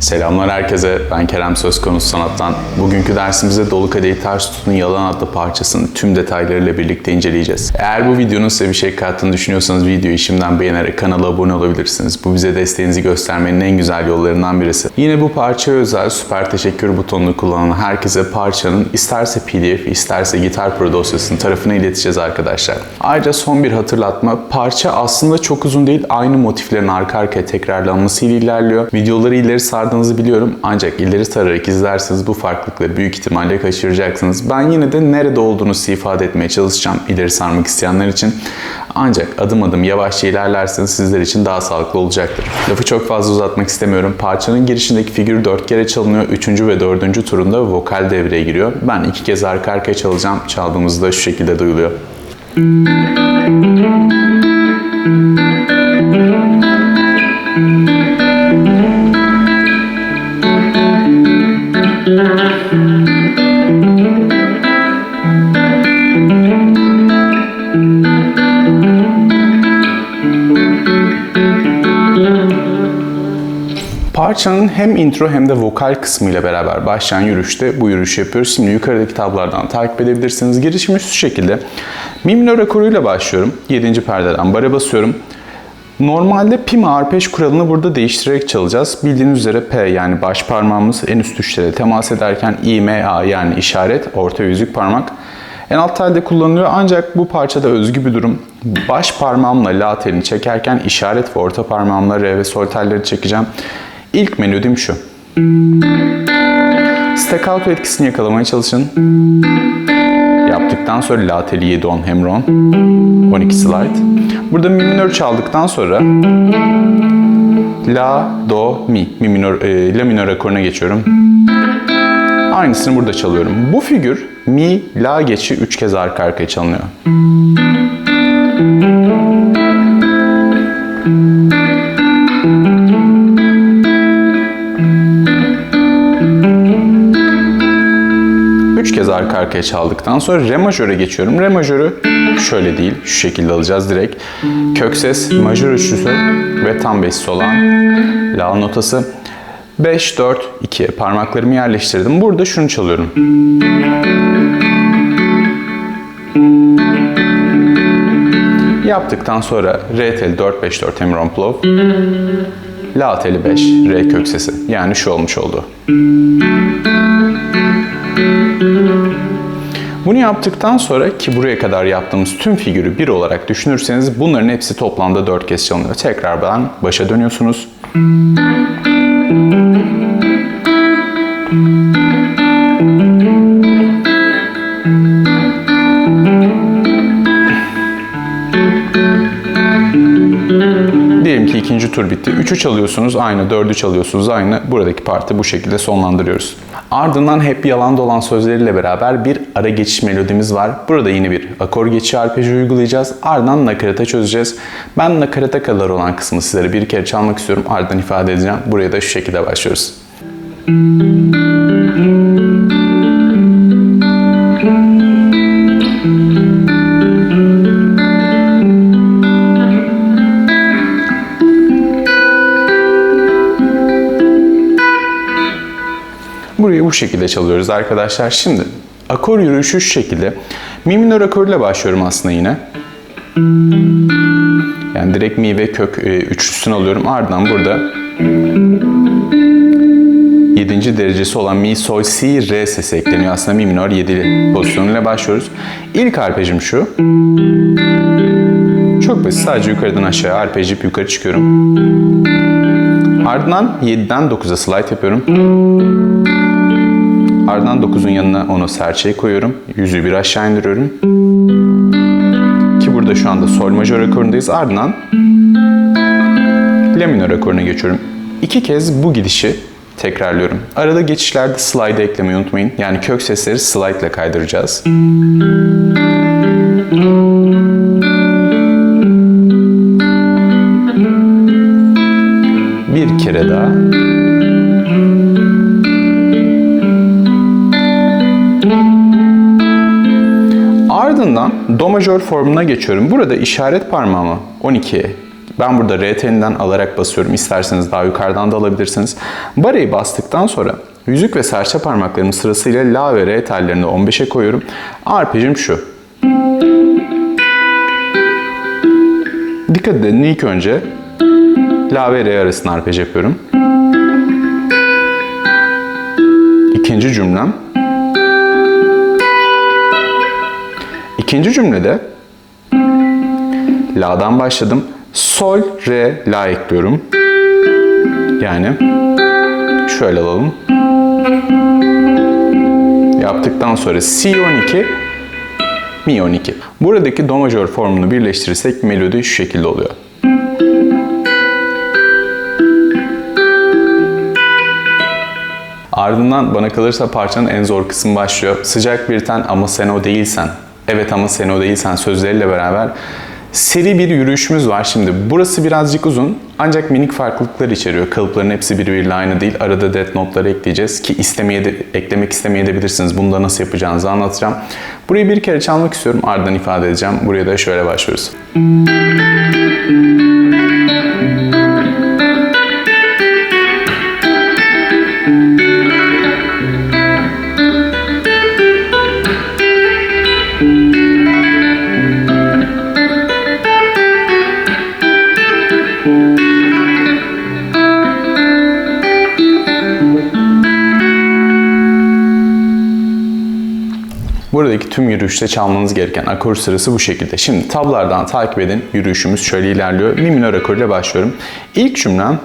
Selamlar herkese, ben Kerem Söz Konusu Sanat'tan. Bugünkü dersimizde Dolu Kadehi Ters Tutun Yalan adlı parçasının tüm detaylarıyla birlikte inceleyeceğiz. Eğer bu videonun size bir şey kattığını düşünüyorsanız videoyu şimdiden beğenerek kanala abone olabilirsiniz. Bu bize desteğinizi göstermenin en güzel yollarından birisi. Yine bu parçaya özel süper teşekkür butonunu kullanan herkese parçanın isterse pdf isterse gitar pro dosyasının tarafına ileteceğiz arkadaşlar. Ayrıca son bir hatırlatma, parça aslında çok uzun değil, aynı motiflerin arka arkaya tekrarlanmasıyla ilerliyor. Videoları ileri sardığınızı biliyorum ancak ileri sararak izlerseniz bu farklılıkları büyük ihtimalle kaçıracaksınız. Ben yine de nerede olduğunu size ifade etmeye çalışacağım ileri sarmak isteyenler için. Ancak adım adım yavaşça ilerlerseniz sizler için daha sağlıklı olacaktır. Lafı çok fazla uzatmak istemiyorum. Parçanın girişindeki figür 4 kere çalınıyor. 3. ve 4. turunda vokal devreye giriyor. Ben iki kez arka arkaya çalacağım. Çaldığımızda şu şekilde duyuluyor. Parçanın hem intro hem de vokal kısmıyla beraber başlayan yürüyüşte bu yürüyüş yapıyoruz. Şimdi yukarıdaki tablardan takip edebilirsiniz. Girişimiz şu şekilde. Mi minör akoruyla başlıyorum. 7. perdeden bara basıyorum. Normalde pima arpej kuralını burada değiştirerek çalacağız. Bildiğiniz üzere P yani baş parmağımız en üst tuşlara temas ederken I, M, A yani işaret, orta yüzük parmak en alt telde kullanılıyor ancak bu parçada özgü bir durum. Baş parmağımla la telini çekerken işaret ve orta parmağımla re ve sol telleri çekeceğim. İlk melodim şu. Staccato etkisini yakalamaya çalışın. Yaptıktan sonra la teli 7 10 hem ron. 12 slide. Burada mi minör çaldıktan sonra la, do, mi, mi minör, e, la minör akoruna geçiyorum. Aynısını burada çalıyorum. Bu figür mi, la geçi 3 kez arka arkaya çalınıyor. Kez arka arkaya çaldıktan sonra re majöre geçiyorum. Re majörü şöyle değil, şu şekilde alacağız direkt. Kök ses, majör üçlüsü ve tam besli olan la notası. 5, 4, 2 parmaklarımı yerleştirdim. Burada şunu çalıyorum. Yaptıktan sonra re teli 4, 5, 4 hem romplov. La teli 5, re kök sesi. Yani şu olmuş oldu. Bunu yaptıktan sonra ki buraya kadar yaptığımız tüm figürü bir olarak düşünürseniz bunların hepsi toplamda 4 kez çalınıyor. Tekrardan başa dönüyorsunuz. Diyelim ki ikinci tur bitti. Üçü çalıyorsunuz aynı, dördü çalıyorsunuz aynı. Buradaki parti bu şekilde sonlandırıyoruz. Ardından hep yalan dolan sözleriyle beraber bir ara geçiş melodimiz var. Burada yine bir akor geçişi arpeji uygulayacağız. Ardından nakarata çözeceğiz. Ben nakarata kadar olan kısmı sizlere bir kere çalmak istiyorum. Ardından ifade edeceğim. Buraya da şu şekilde başlıyoruz. Burayı bu şekilde çalıyoruz arkadaşlar. Şimdi akor yürüyüşü şu şekilde. Mi minör akoruyla başlıyorum aslında yine. Yani direkt mi ve kök e, üçlüsünü alıyorum. Ardından burada 7. derecesi olan mi, sol, si, re sesi ekleniyor. Aslında mi minör 7'li pozisyonuyla başlıyoruz. İlk arpejim şu. Çok basit. Sadece yukarıdan aşağıya arpejip yukarı çıkıyorum. Ardından 7'den 9'a slide yapıyorum. Ardından 9'un yanına onu serçeyi koyuyorum. Yüzüğü bir aşağı indiriyorum. Ki burada şu anda sol majör akorundayız. Ardından la minör akoruna geçiyorum. İki kez bu gidişi tekrarlıyorum. Arada geçişlerde slide eklemeyi unutmayın. Yani kök sesleri slide ile kaydıracağız. Majör formuna geçiyorum. Burada işaret parmağımı 12'ye Ben burada R telinden alarak basıyorum. İsterseniz daha yukarıdan da alabilirsiniz. Bareyi bastıktan sonra yüzük ve serçe parmaklarımı sırasıyla La ve R tellerini 15'e koyuyorum. Arpejim şu. Dikkat edin ilk önce La ve Re arasında arpej yapıyorum. İkinci cümlem. İkinci cümlede La'dan başladım. Sol, Re, La ekliyorum. Yani şöyle alalım. Yaptıktan sonra Si12, Mi12. Buradaki Do majör formunu birleştirirsek melodi şu şekilde oluyor. Ardından bana kalırsa parçanın en zor kısmı başlıyor. Sıcak bir ten ama sen o değilsen. Evet ama sen o değilsen sözleriyle beraber seri bir yürüyüşümüz var şimdi. Burası birazcık uzun ancak minik farklılıklar içeriyor. Kalıpların hepsi birbiriyle aynı değil. Arada death note'ları ekleyeceğiz ki istemeye de, eklemek istemeyebilirsiniz. Bunu da nasıl yapacağınızı anlatacağım. Burayı bir kere çalmak istiyorum. Ardından ifade edeceğim. Buraya da şöyle başlıyoruz. Buradaki yürüyüşte çalmanız gereken akor sırası bu şekilde. Şimdi tablardan takip edin. Yürüyüşümüz şöyle ilerliyor. Mi minör akoruyla başlıyorum. İlk cümlem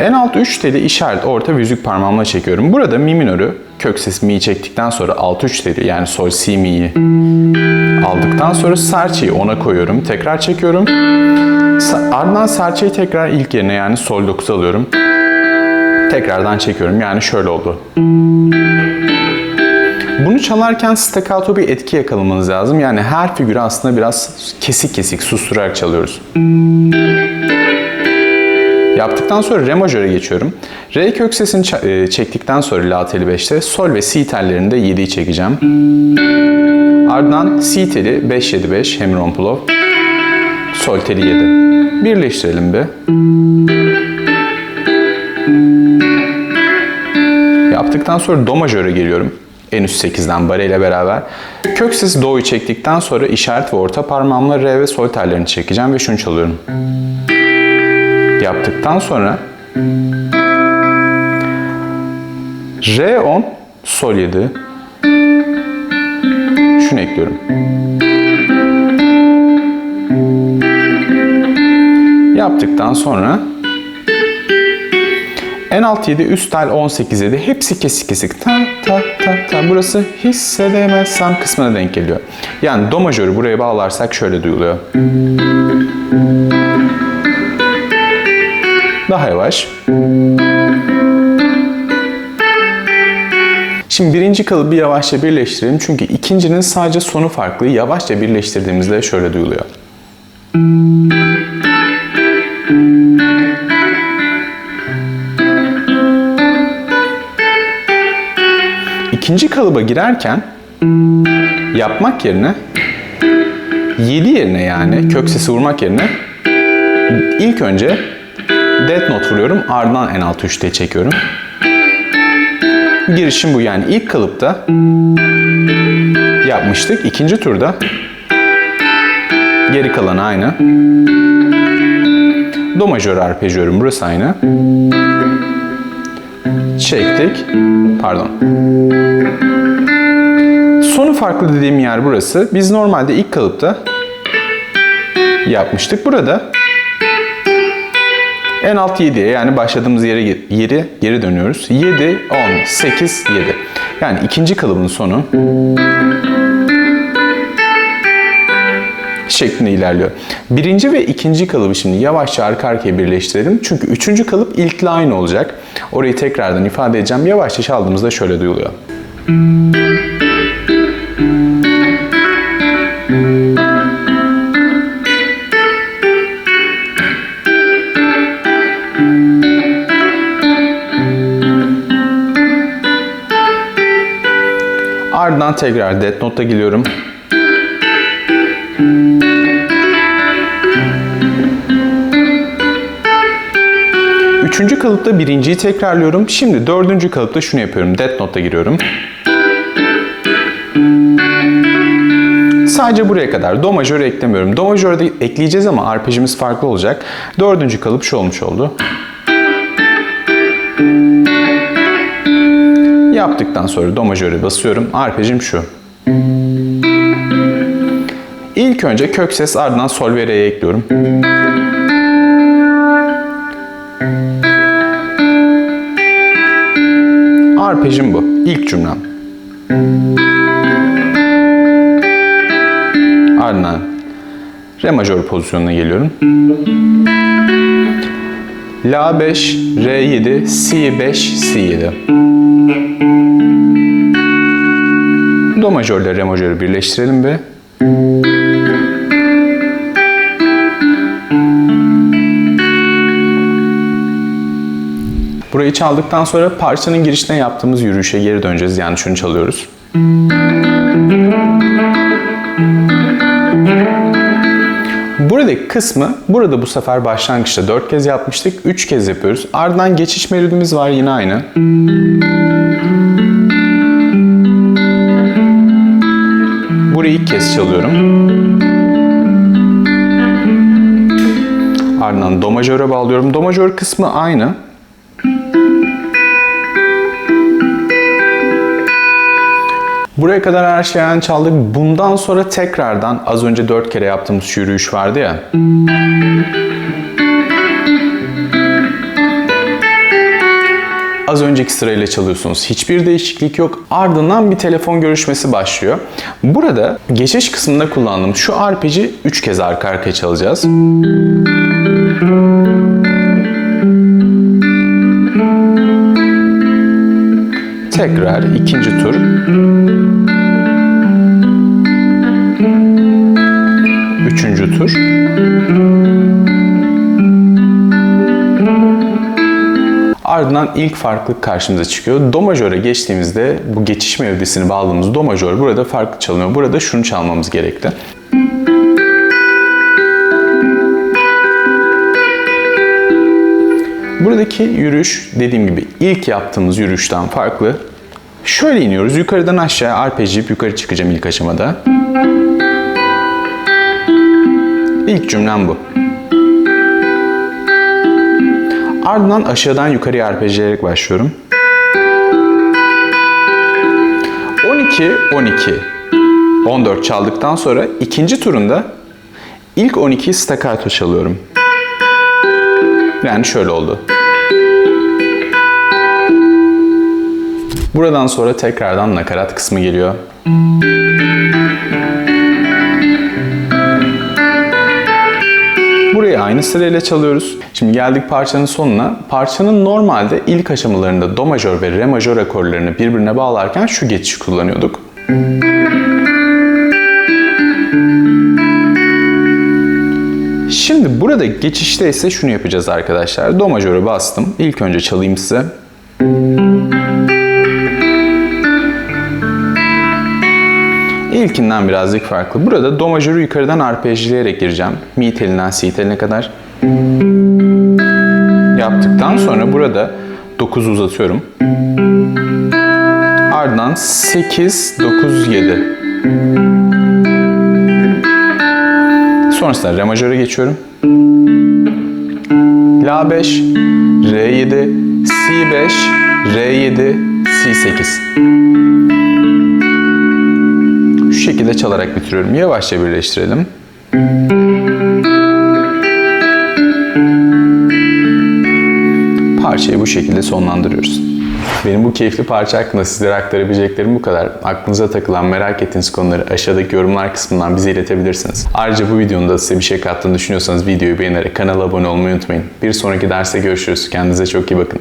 en alt 3 teli işaret orta ve yüzük parmağımla çekiyorum. Burada mi minörü kök ses mi'yi çektikten sonra alt 3 teli yani sol si mi'yi aldıktan sonra serçeyi ona koyuyorum. Tekrar çekiyorum. Ardından serçeyi tekrar ilk yerine yani sol 9 alıyorum. Tekrardan çekiyorum. Yani şöyle oldu. Bunu çalarken staccato bir etki yakalamanız lazım. Yani her figürü aslında biraz kesik kesik susturarak çalıyoruz. Yaptıktan sonra re majöre geçiyorum. Re kök sesini çektikten sonra la teli 5'te sol ve si tellerinde 7'yi çekeceğim. Ardından si teli 5-7-5 hem rompulov. Sol teli 7. Birleştirelim bir. Yaptıktan sonra do majöre geliyorum. En üst 8'den bare ile beraber. Kök sesi do'yu çektikten sonra işaret ve orta parmağımla re ve sol tellerini çekeceğim ve şunu çalıyorum. Yaptıktan sonra re 10 sol 7 şunu ekliyorum. Yaptıktan sonra en alt 7, üst tel 18 7. Hepsi kesik kesik. Ta ta ta ta. Burası hissedemezsem kısmına denk geliyor. Yani do majörü buraya bağlarsak şöyle duyuluyor. Daha yavaş. Şimdi birinci kalıbı yavaşça birleştirelim. Çünkü ikincinin sadece sonu farklı. Yavaşça birleştirdiğimizde şöyle duyuluyor. İkinci kalıba girerken yapmak yerine 7 yerine yani kök sesi vurmak yerine ilk önce dead note vuruyorum ardından en alt 3'te çekiyorum. Girişim bu yani ilk kalıpta yapmıştık. ikinci turda geri kalan aynı. Do majör arpejliyorum burası aynı. Çektik. Pardon. Sonu farklı dediğim yer burası. Biz normalde ilk kalıpta yapmıştık. Burada en alt 7'ye yani başladığımız yere yeri geri dönüyoruz. 7, 10, 8, 7. Yani ikinci kalıbın sonu şeklinde ilerliyor. Birinci ve ikinci kalıbı şimdi yavaşça arka arkaya birleştirelim. Çünkü üçüncü kalıp ilk line olacak. Orayı tekrardan ifade edeceğim. Yavaşça çaldığımızda şöyle duyuluyor. Ardından tekrar dead note'a geliyorum. Üçüncü kalıpta birinciyi tekrarlıyorum. Şimdi dördüncü kalıpta şunu yapıyorum. Death Note'a giriyorum. Sadece buraya kadar do majörü eklemiyorum. Do majörü de ekleyeceğiz ama arpejimiz farklı olacak. Dördüncü kalıp şu olmuş oldu. Yaptıktan sonra do majörü basıyorum. Arpejim şu. İlk önce kök ses ardından sol ve re'ye ekliyorum. Arpejim bu. İlk cümlem. Ardından re majör pozisyonuna geliyorum. La 5, Re 7, Si 5, Si 7. Do majörle Re majörü birleştirelim ve Burayı çaldıktan sonra parçanın girişine yaptığımız yürüyüşe geri döneceğiz. Yani şunu çalıyoruz. Buradaki kısmı, burada bu sefer başlangıçta 4 kez yapmıştık. 3 kez yapıyoruz. Ardından geçiş melodimiz var yine aynı. Burayı ilk kez çalıyorum. Ardından do majöre bağlıyorum. Do majör kısmı aynı. Buraya kadar her şeyden çaldık. Bundan sonra tekrardan az önce dört kere yaptığımız yürüyüş vardı ya. Az önceki sırayla çalıyorsunuz. Hiçbir değişiklik yok. Ardından bir telefon görüşmesi başlıyor. Burada geçiş kısmında kullandığım şu arpeci 3 kez arka arkaya çalacağız. Tekrar ikinci tur. Üçüncü tur. Ardından ilk farklılık karşımıza çıkıyor. Do majöre geçtiğimizde bu geçiş melodisini bağladığımız do majör burada farklı çalınıyor. Burada şunu çalmamız gerekli. Buradaki yürüyüş dediğim gibi ilk yaptığımız yürüyüşten farklı. Şöyle iniyoruz. Yukarıdan aşağıya arpejleyip yukarı çıkacağım ilk aşamada. İlk cümlem bu. Ardından aşağıdan yukarıya arpejleyerek başlıyorum. 12, 12, 14 çaldıktan sonra ikinci turunda ilk 12'yi staccato çalıyorum. Yani şöyle oldu. Buradan sonra tekrardan nakarat kısmı geliyor. Burayı aynı sırayla çalıyoruz. Şimdi geldik parçanın sonuna. Parçanın normalde ilk aşamalarında do majör ve re majör akorlarını birbirine bağlarken şu geçişi kullanıyorduk. Şimdi burada geçişte ise şunu yapacağız arkadaşlar. Do majörü bastım. İlk önce çalayım size. İlkinden birazcık farklı. Burada do majörü yukarıdan arpejleyerek gireceğim. Mi telinden si teline kadar. Yaptıktan sonra burada 9 uzatıyorum. Ardından 8, 9, 7. Sonrasında re majöre geçiyorum. La 5, Re 7, Si 5, Re 7, Si 8. Şekilde çalarak bitiriyorum. Yavaşça birleştirelim. Parçayı bu şekilde sonlandırıyoruz. Benim bu keyifli parça hakkında sizlere aktarabileceklerim bu kadar. Aklınıza takılan, merak ettiğiniz konuları aşağıdaki yorumlar kısmından bize iletebilirsiniz. Ayrıca bu videonun da size bir şey kattığını düşünüyorsanız videoyu beğenerek kanala abone olmayı unutmayın. Bir sonraki derste görüşürüz. Kendinize çok iyi bakın.